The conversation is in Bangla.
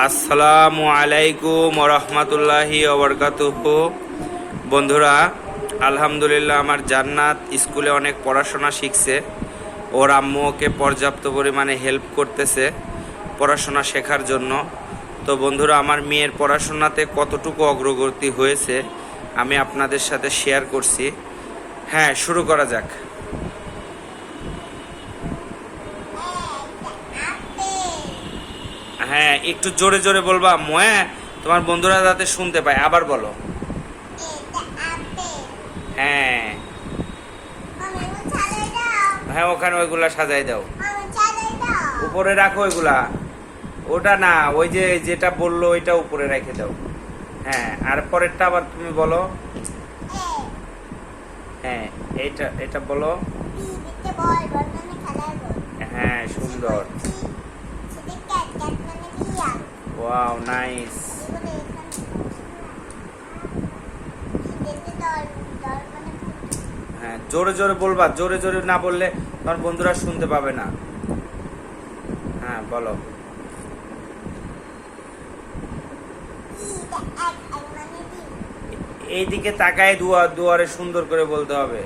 আসসালামু আলাইকুম রহমতুল্লাহি বন্ধুরা, আলহামদুলিল্লাহ আমার জান্নাত স্কুলে অনেক পড়াশোনা শিখছে। ওর আম্মু ওকে পর্যাপ্ত পরিমাণে হেল্প করতেছে পড়াশোনা শেখার জন্য। তো বন্ধুরা, আমার মেয়ের পড়াশোনাতে কতটুকু অগ্রগতি হয়েছে আমি আপনাদের সাথে শেয়ার করছি। হ্যাঁ শুরু করা যাক। হ্যাঁ একটু জোরে জোরে বলবা হ্যাঁ তোমার বন্ধুরা যাতে শুনতে পায় আবার বলো। হ্যাঁ। হ্যাঁ ওখানে ওইগুলা সাজাই দাও। উপরে রাখো ওইগুলা। ওটা না ওই যে যেটা বলল ওইটা উপরে রেখে দাও। হ্যাঁ আর পরেরটা আবার তুমি বলো। হ্যাঁ এইটা এটা বলো। হ্যাঁ সুন্দর। ওয়াও নাইস হ্যাঁ জোরে জোরে বলবা, জোরে জোরে না বললে তোমার বন্ধুরা শুনতে পাবে না। হ্যাঁ বলো। এইদিকে তাকায় দুয়ার দুয়ারে সুন্দর করে বলতে হবে।